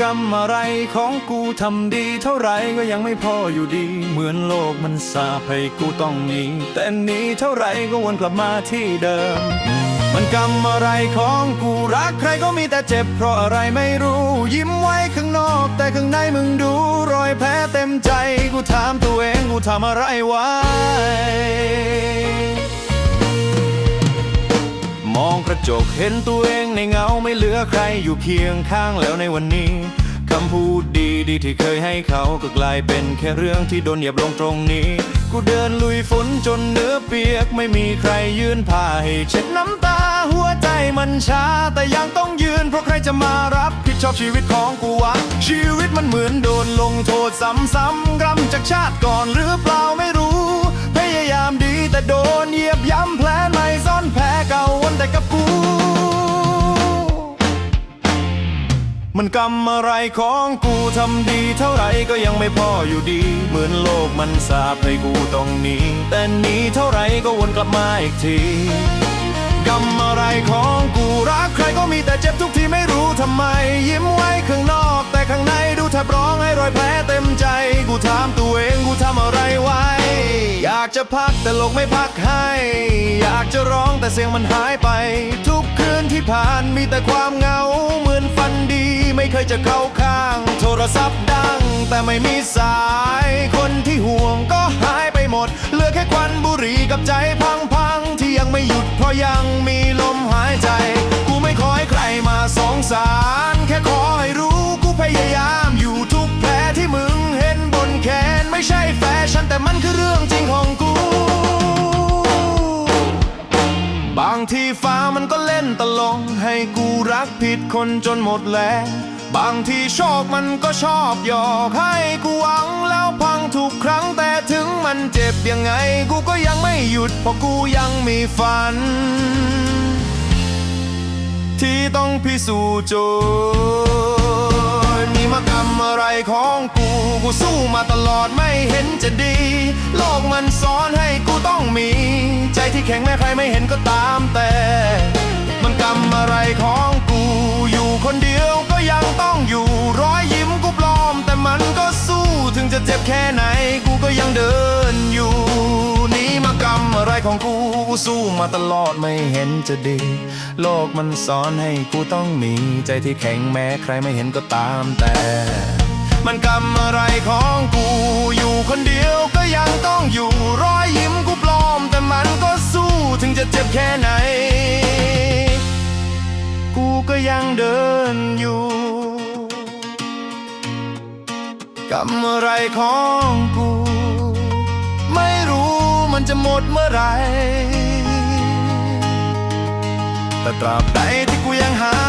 กรรมอะไรของกูทำดีเท่าไรก็ยังไม่พออยู่ดี เหมือนโลกมันสาปให้กูต้องหนีแต่หนีเท่าไรก็วนกลับมาที่เดิม มันกรรมอะไรของกูรักใครก็มีแต่เจ็บ เพราะอะไรไม่รู้ ยิ้มไว้ข้างนอก แต่ข้างในมึงดูรอยแผลเต็มใจ กูถามตัวเองกูทำอะไรไว้ ระจกเห็นตัวเองในเงาไม่เหลือใครอยู่เคียงข้างแล้วในวันนี้คำพูดดีดีๆที่เคยให้เขาก็กลายเป็นแค่เรื่องที่โดนเหยียบลงตรงนี้ กูเดินลุยฝนจนเนื้อเปียกไม่มีใครยืนผ้าให้เช็ดน้ำตาหัวใจมันช้า แต่ยังต้องยืนเพราะใครจะมารับผิดชอบชีวิตของกูวะ ชีวิตมันเหมือนโดนลงโทษซ้ำๆกรรมจากชาติก่อนหรือเปล่าไม่รู้ มันกรรมอะไรของกูทำดีเท่าไรก็ยังไม่พออยู่ดี เหมือนโลกมันสาปให้กูต้องหนีแต่หนีเท่าไรก็วนกลับมาอีกทีกรรมอะไรของกูรักใครก็มีแต่เจ็บทุกทีไม่รู้ทำไม ยิ้มไว้ข้างนอก แต่ข้างในดูแทบร้องให้รอยแผลเต็มใจ กูถามตัวเองกูทำอะไรไว้ อยากจะพักแต่โลกไม่พักให้ อยากจะร้องแต่เสียงมันหายไป ทุกคืนที่ผ่านมีแต่ความเงา ไม่เคยจะเข้าข้าง โทรศัพท์ดัง แต่ไม่มีสาย คนที่ห่วงก็หายไปหมด เหลือแค่ควันบุหรี่กับใจพังๆที่ยังไม่หยุดเพราะยังมี เล่นตลกให้กูรักผิดคนจนหมดแรงบางทีโชคมันก็ชอบหยอกให้กูหวังแล้วพังทุกครั้งแต่ถึงมันเจ็บยังไง กูก็ยังไม่หยุดเพราะกูยังมีฝัน ที่ต้องพิสูจน์โจทย์นี่มากรรมอะไรของกู กูสู้มาตลอดไม่เห็นจะดี โลกมันสอนให้กูต้องมี ใจที่แข็งแม้ใครไม่เห็นก็ตา ของกูกูสู้มาตลอดไม่เห็นจะดี โลกมันสอนให้กูต้องมีใจที่แข็งแม้ใครไม่เห็นก็ตามแต่ มันกรรมอะไรของกู อยู่คนเดียวก็ยังต้องอยู่รอยยิ้มกูปลอม แต่มันก็สู้ถึงจะเจ็บแค่ไหน กูก็ยังเดินอยู่กรรมอะไรของกู มันจะหมดเมื่อไร แต่ตราบใดที่กูยังหา